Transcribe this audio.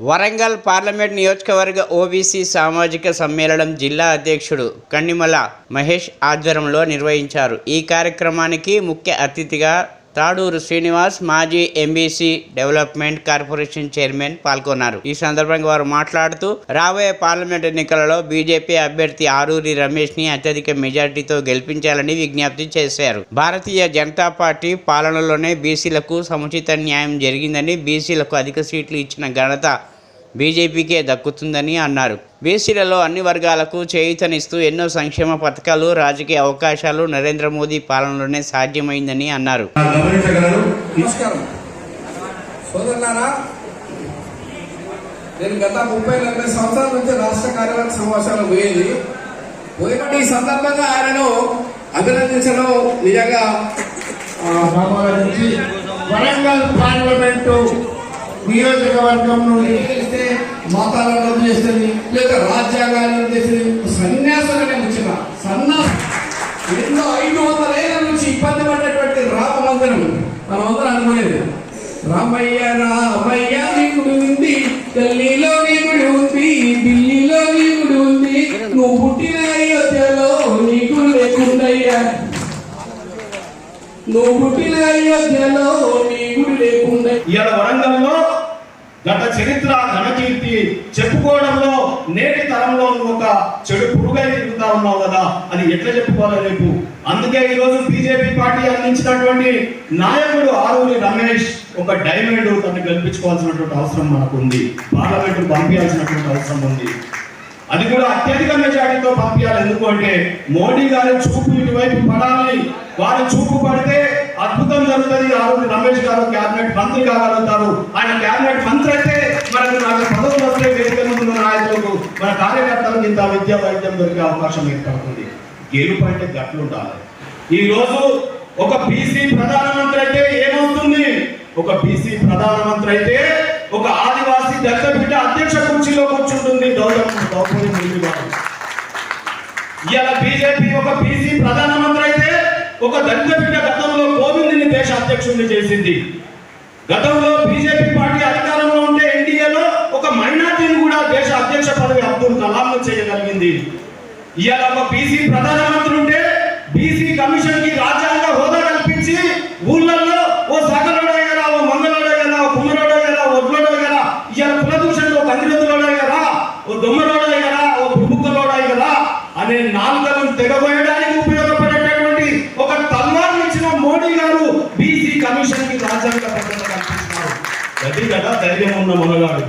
Warangal parliament నియోజకవర్గ OBC సామాజిక సమ్మేళనం జిల్లా అధ్యక్షుడు కన్నిమల మహేష్ ఆధ్వర్యంలో నిర్వహించారు. ఈ కార్యక్రమానికి ముఖ్య అతిథిగా తాడూరు శ్రీనివాస్ మాజీ ఎంబీసీ డెవలప్మెంట్ కార్పొరేషన్ చైర్మన్ పాల్గొన్నారు. ఈ సందర్భంగా వారు మాట్లాడుతూ రాబోయే పార్లమెంట్ ఎన్నికలలో బీజేపీ అభ్యర్థి ఆరూరి రమేష్ని అత్యధిక మెజార్టీతో గెలిపించాలని విజ్ఞప్తి చేశారు. భారతీయ జనతా పార్టీ పాలనలోనే బీసీలకు సముచిత న్యాయం జరిగిందని బీసీలకు అధిక సీట్లు ఇచ్చిన ఘనత బీజేపీకే దక్కుతుందని అన్నారు. బీసీలలో అన్ని వర్గాలకు చేయూతనిస్తూ ఎన్నో సంక్షేమ పథకాలు రాజకీయ అవకాశాలు నరేంద్ర మోదీ పాలనలోనే సాధ్యమైందని అన్నారు. నేను గత ముప్పై నలభై సంవత్సరాల నుంచి రాష్ట్ర కార్యవర్గ సమావేశాలు పోయేది. పోయినటువంటి సందర్భంగా ఆయనను అభినందించడం నిజంగా వరంగల్ పార్లమెంటు నియోజకవర్గం నుండి మతాలను రద్దు లేదా రాజ్యాంగాన్ని రద్దు సన్యాసం సన్యాసులనే వచ్చిన సన్యాసం ఎన్నో ఐదు వందల ఏళ్ళ నుంచి ఇబ్బంది పడ్డటువంటి రామ మందిరం మనం అందరం అనుకునేది. రామయ్య రామయ్య నీ గుడి ఉంది ఢిల్లీలో నీ గుడి ఉంది ఢిల్లీలో నీ గుడి ఉంది. నువ్వు పుట్టిన అయోధ్యలో నీ గుడి లేకుండయ్యా. నువ్వు పుట్టిన అయోధ్యలో నీ గుడి లేకుండా ఇవాళ వరంగల్లో గత చరిత్ర చెప్పుకోవడంలో నేటి తరంలో నువ్వు ఒక చెడు పురుగై తిరుగుతా ఉన్నావు కదా అది ఎట్లా చెప్పుకోవాలి రేపు. అందుకే ఈ రోజు బీజేపీ పార్టీ అందించినటువంటి నాయకుడు ఆరూరి రమేష్ ఒక డైమండ్ తను గెలిపించుకోవాల్సినటువంటి అవసరం మనకు ఉంది పార్లమెంట్ పంపించాల్సినటువంటి అవసరం ఉంది. అది కూడా అత్యధిక మెజారిటీతో పంపించాలి. ఎందుకు అంటే మోడీ గారి చూపు ఇటువైపు పడాలి. వారి చూపు పడితే అద్భుతం జరుగుతుంది. ఆ రోజు రమేష్ గారు క్యాబినెట్ మంత్రి కాగలుగుతారు. ఆయన క్యాబినెట్ మంత్రి అయితే మనకు నాకు పదవులు వస్తే వేదిక ముందు నాయకులకు మన కార్యకర్తలకు ఇంత విద్యా వైద్యం దొరికే అవకాశం ఏర్పడుతుంది. గెలుపు అంటే గట్లు ఉండాలి. ఈ రోజు ఒక బీసీ ప్రధానమంత్రి అయితే ఏమవుతుంది? ఒక బీసీ ప్రధానమంత్రి అయితే ఒక ఆదివాసీ దళిత అధ్యక్ష కుర్చీలో కూర్చుంటుంది. గౌరవం ద్రౌపది గారు ఇవాళ బీజేపీ ఒక బీసీ ప్రధానమంత్రి అయితే ఒక దళిత బిడ్డ గతంలో కోవింద్ని దేశ అధ్యక్షుడిని చేసింది. గతంలో బీజేపీ పార్టీ అధికారంలో ఉంటే ఎన్డీఏలో ఒక మైనార్టీని కూడా దేశ అధ్యక్ష పదవి అబ్దుల్ కలాం చేయగలిగింది. ఇవాళ ఒక బీసీ ప్రధానమంత్రి ఉంటే బీసీ కమిషన్కి రాజ్యాంగ హోదా కల్పించి ఊళ్ళల్లో ఓ సగలోడే కదా ఓ మంగళోడే గల ఓ కుమ్మరోడే కదా ఓ ఒడ్లోడే ఇవాళ కులదూషణలో కందిలోడే కదా ఓ దొమ్మలోడే కదా ఓ బుబ్బుక్కలోడే కదా అనే నాలుగలను తెగబోయడం బీసీ రాజ్యాంగ భద్రత కల్పిస్తున్నారు గది కదా ధైర్యం ఉన్న మనగాడు